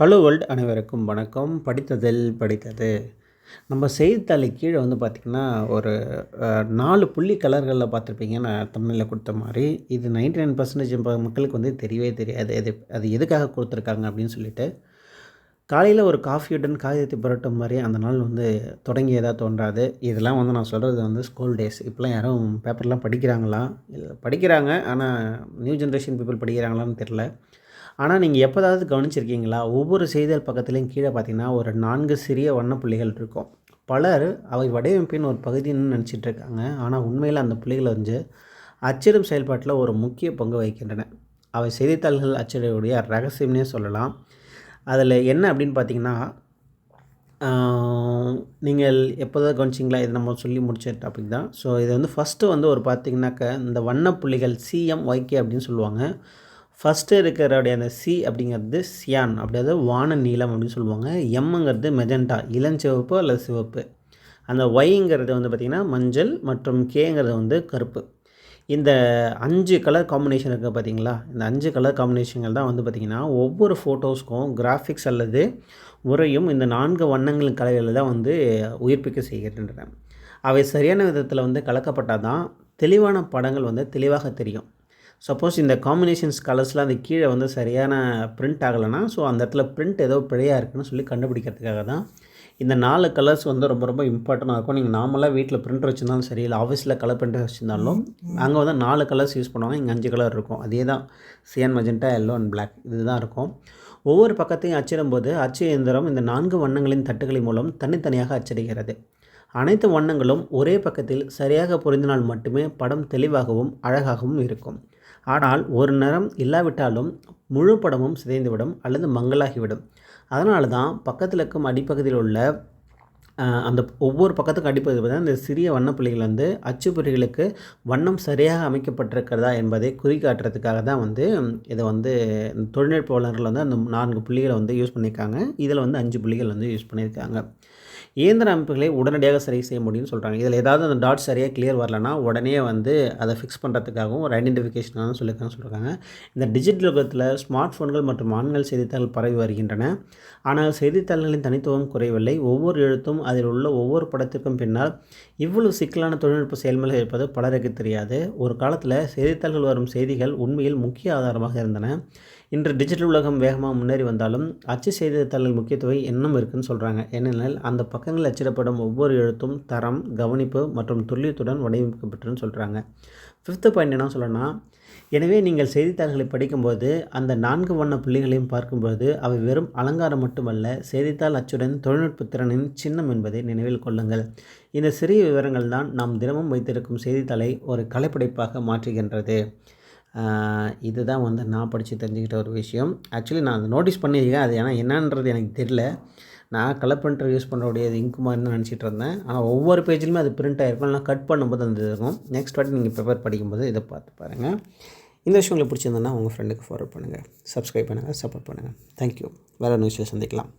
Hello world அனைவருக்கும் வணக்கம். படித்ததில் படித்தது. நம்ம செய்தித்தாளை கீழே வந்து பார்த்திங்கன்னா ஒரு நாலு புள்ளி கலர்களில் பார்த்துருப்பீங்க நான் தமிழில் கொடுத்த மாதிரி இது நைன்டி நைன் பர்சன்டேஜ் மக்களுக்கு வந்து தெரியவே தெரியாது. அது அது எதுக்காக கொடுத்துருக்காங்க அப்படின்னு சொல்லிட்டு காலையில் ஒரு காஃபியுடன் காகிதத்தை புரட்டும் மாதிரி அந்த நாள் வந்து தொடங்கியதாக தோன்றாது. இதெல்லாம் வந்து நான் சொல்கிறது வந்து ஸ்கூல் டேஸ் இப்போலாம் யாரும் பேப்பர்லாம் படிக்கிறாங்களா? இல்லை படிக்கிறாங்க ஆனால் நியூ ஜென்ரேஷன் பீப்புள் படிக்கிறாங்களான்னு தெரில ஆனால் நீங்கள் எப்போதாவது கவனிச்சிருக்கீங்களா? ஒவ்வொரு செய்தியாளர் பக்கத்துலேயும் கீழே பார்த்தீங்கன்னா ஒரு நான்கு சிறிய வண்ணப்புள்ளிகள் இருக்கும். பலர் அவை வடிவமைப்பின் ஒரு பகுதின்னு நினச்சிட்டு இருக்காங்க ஆனால் உண்மையில் அந்த புள்ளிகள் வந்து அச்சிடும் செயல்பாட்டில் ஒரு முக்கிய பங்கு வகிக்கின்றன. அவை செய்தித்தாள்கள் அச்சிடக்கூடிய ரகசியம்னே சொல்லலாம். அதில் என்ன அப்படின்னு பார்த்தீங்கன்னா நீங்கள் எப்போதாவது கவனிச்சிங்களா? இது நம்ம சொல்லி முடிச்ச டாபிக் தான். ஸோ இது வந்து ஃபஸ்ட்டு வந்து ஒரு பார்த்திங்கனாக்க இந்த வண்ணப்புள்ளிகள் சிஎம் ஒய்கே அப்படின்னு சொல்லுவாங்க. ஃபஸ்ட்டு இருக்கிறவுடைய அந்த சி அப்படிங்கிறது சியான் அப்படியாவது வான நீலம் அப்படின்னு சொல்லுவாங்க. எம்முங்கிறது மெஜெண்டா இளஞ்சிவப்பு அல்லது சிவப்பு. அந்த ஒய்ங்கிறது வந்து பார்த்திங்கன்னா மஞ்சள் மற்றும் கேங்கிறது வந்து கருப்பு. இந்த அஞ்சு கலர் காம்பினேஷன் இருக்குது பார்த்தீங்களா இந்த அஞ்சு கலர் காம்பினேஷன்கள் தான் வந்து பார்த்திங்கன்னா ஒவ்வொரு ஃபோட்டோஸ்க்கும் கிராஃபிக்ஸ் அல்லது உரையும் இந்த நான்கு வண்ணங்களின் கலவையில் தான் வந்து உயிர்ப்பிக்க செய்கின்றன. அவை சரியான விதத்தில் வந்து கலக்கப்பட்டால் தான் தெளிவான படங்கள் வந்து தெளிவாக தெரியும். சப்போஸ் இந்த காம்பினேஷன்ஸ் கலர்ஸ்லாம் அந்த கீழே வந்து சரியான பிரிண்ட் ஆகலைன்னா ஸோ அந்த இடத்துல பிரிண்ட் ஏதோ பிழையாக இருக்குன்னு சொல்லி கண்டுபிடிக்கிறதுக்காக தான் இந்த நாலு கலர்ஸ் வந்து ரொம்ப ரொம்ப இம்பார்ட்டண்டாக இருக்கும். நீங்கள் நார்மலாக வீட்டில் பிரிண்டர் வச்சுருந்தாலும் சரி இல்லை ஆஃபீஸில் கலர் பிரிண்டர் வச்சுருந்தாலும் அங்கே வந்து நாலு கலர்ஸ் யூஸ் பண்ணுவாங்க. இங்கே அஞ்சு கலர் இருக்கும். அதே தான் cyan magenta yellow and Black இதுதான் இருக்கும். ஒவ்வொரு பக்கத்தையும் அச்சிடும்போது அச்சு இயந்திரம் இந்த நான்கு வண்ணங்களின் தட்டுகளின் மூலம் தனித்தனியாக அச்சிடுகிறது. அனைத்து வண்ணங்களும் ஒரே பக்கத்தில் சரியாக பொருந்தினால் மட்டுமே படம் தெளிவாகவும் அழகாகவும் இருக்கும். ஆனால் ஒரு நிறம் இல்லாவிட்டாலும் முழு படமும் சிதைந்துவிடும் அல்லது மங்கலாகிவிடும் அதனால தான் பக்கத்தில் இருக்கும் அடிப்பகுதியில் உள்ள அந்த ஒவ்வொரு பக்கத்துக்கும் அடிப்பது பார்த்தீங்கன்னா இந்த சிறிய வண்ணப்புள்ளிகள் வந்து அச்சுப்பொறிகளுக்கு வண்ணம் சரியாக அமைக்கப்பட்டிருக்கிறதா என்பதை குறிகாட்டுறதுக்காக தான் வந்து இதை வந்து தொழில்நுட்ப வல்லுநர்கள் வந்து அந்த நான்கு புள்ளிகளை வந்து யூஸ் பண்ணியிருக்காங்க. இதில் வந்து அஞ்சு புள்ளிகள் வந்து யூஸ் பண்ணியிருக்காங்க. இயந்திர அமைப்புகளை உடனடியாக சரி செய்ய முடியும்னு சொல்கிறாங்க இதில் ஏதாவது அந்த டாட் சரியாக கிளியர் வரலனா உடனே வந்து அதை ஃபிக்ஸ் பண்ணுறதுக்காகவும் ஒரு ஐடென்டிஃபிகேஷனாக சொல்லியிருக்காங்க. சொல்கிறாங்க இந்த டிஜிட்டல் யுகத்தில் ஸ்மார்ட் ஃபோன்கள் மற்றும் ஆண்கள் செய்தித்தாள்கள் பரவி வருகின்றன. ஆனால் செய்தித்தாள்களின் தனித்துவம் குறைவில்லை ஒவ்வொரு எழுத்தும் அதில் உள்ள ஒவ்வொரு படத்திற்கும் பின்னால் இவ்வளவு சிக்கலான தொழில்நுட்ப செயல்முறைகள் இருப்பது பலருக்கு தெரியாது. ஒரு காலத்தில் செய்தித்தாள்கள் வரும் செய்திகள் உண்மையில் முக்கிய ஆதாரமாக இருந்தன. இன்று டிஜிட்டல் உலகம் வேகமாக முன்னேறி வந்தாலும் அச்சு செய்தித்தாள்கள் முக்கியத்துவம் இன்னும் இருக்குன்னு சொல்கிறாங்க ஏனெனில் அந்த பக்கங்களில் அச்சிடப்படும் ஒவ்வொரு எழுத்தும் தரம் கவனிப்பு மற்றும் துல்லியத்துடன் வடிவமைக்கப்பட்டுன்னு சொல்கிறாங்க ஃபிஃப்த்து பாயிண்ட் என்ன சொல்லணும்னா எனவே நீங்கள் செய்தித்தாள்களை படிக்கும்போது அந்த நான்கு வண்ண புள்ளிகளையும் பார்க்கும்போது அவை வெறும் அலங்காரம் மட்டுமல்ல செய்தித்தாள் அச்சுடன் தொழில்நுட்ப திறனின் சின்னம் என்பதை நினைவில் கொள்ளுங்கள். இந்த சிறிய விவரங்கள் தான் நாம் தினமும் வைத்திருக்கும் செய்தித்தாளை ஒரு கலைப்படைப்பாக மாற்றுகின்றது. இதுதான் வந்து நான் படித்து தெரிஞ்சுக்கிட்ட ஒரு விஷயம். ஆக்சுவலி நான் அதை நோட்டீஸ் பண்ணியிருக்கேன். அது ஏன்னா என்னன்றது எனக்கு தெரியல. நான் கலர் பிரிண்டர் யூஸ் பண்ணுறோடைய இங்கு மாதிரி நினச்சிட்டு இருந்தேன். ஆனால் ஒவ்வொரு பேஜிலுமே அது பிரிண்ட் ஆகிருக்கும் நான் கட் பண்ணும்போது அந்த இது இருக்கும். நெக்ஸ்ட் வாட்டி நீங்கள் பேப்பர் படிக்கும்போது இதை பார்த்து பாருங்கள் இந்த விஷயம் உங்களுக்கு பிடிச்சிருந்ததுன்னா உங்கள் ஃப்ரெண்டுக்கு ஃபார்வர்ட் பண்ணுங்கள் சப்ஸ்கிரைப் பண்ணுங்கள் சப்போர்ட் பண்ணுங்கள் தேங்க்யூ வேறு நியூஸில் சந்திக்கலாம்.